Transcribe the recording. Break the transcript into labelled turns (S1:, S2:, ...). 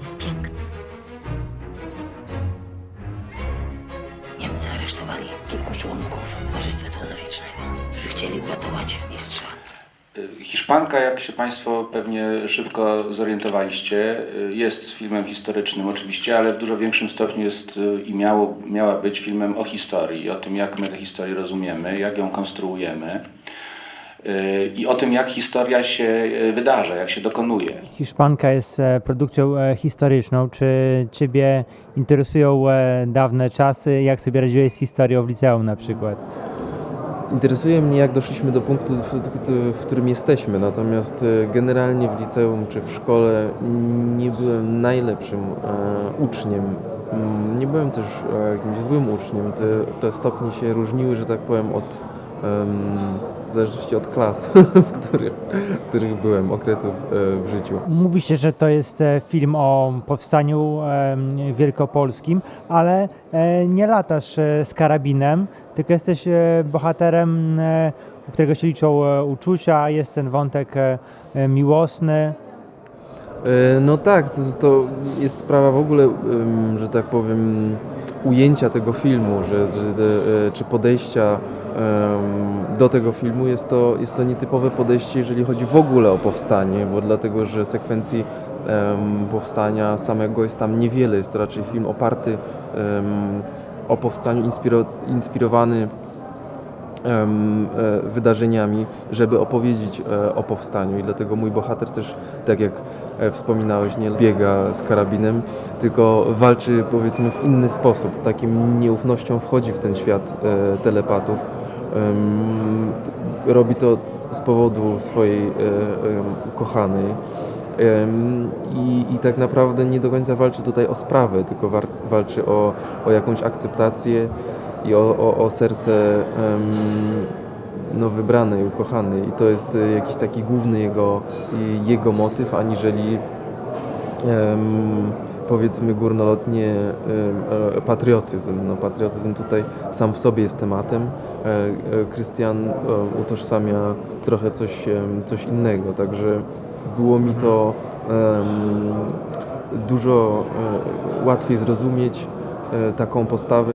S1: Jest piękny. Niemcy aresztowali kilku członków Towarzystwa Teozoficznego, którzy chcieli uratować mistrza.
S2: Hiszpanka, jak się Państwo pewnie szybko zorientowaliście, jest filmem historycznym oczywiście, ale w dużo większym stopniu jest y, i miało, miała być filmem o historii, o tym jak my tę historię rozumiemy, jak ją konstruujemy y, i o tym jak historia się y, wydarza, jak się dokonuje.
S3: Hiszpanka jest e, produkcją e, historyczną. Czy Ciebie interesują e, dawne czasy? Jak sobie radziłeś z historią w liceum na przykład?
S4: Interesuje mnie, jak doszliśmy do punktu, w, którym jesteśmy, natomiast generalnie w liceum czy w szkole nie byłem najlepszym e, uczniem. Mm, Nie byłem też jakimś złym uczniem. Te, te stopnie się różniły, że tak powiem, od, w zależności od klas, w których, w których byłem, okresów e, w życiu.
S3: Mówi się, że to jest e, film o powstaniu wielkopolskim, ale e, nie latasz z karabinem, tylko jesteś bohaterem, u którego się liczą uczucia, jest ten wątek miłosny.
S4: No tak, to, to jest sprawa w ogóle, że tak powiem, ujęcia tego filmu, że, że czy podejścia do tego filmu jest to, jest to nietypowe podejście, jeżeli chodzi w ogóle o powstanie, bo dlatego, że sekwencji powstania samego jest tam niewiele, jest to raczej film oparty o powstaniu, inspiro- inspirowany e, wydarzeniami, żeby opowiedzieć e, o powstaniu. I dlatego mój bohater też, tak jak e, wspominałeś, nie biega z karabinem, tylko walczy powiedzmy w inny sposób, z takim nieufnością wchodzi w ten świat telepatów. Robi to z powodu swojej e, ukochanej. I, I tak naprawdę nie do końca walczy tutaj o sprawę, tylko walczy o, o jakąś akceptację i o, o, o serce no, wybranej, ukochanej. I to jest e, jakiś taki główny jego, jego motyw, aniżeli em, powiedzmy górnolotnie e, patriotyzm. No, patriotyzm tutaj sam w sobie jest tematem. E, e, Krystian utożsamia trochę coś, coś innego, także było mi to dużo łatwiej zrozumieć taką postawę.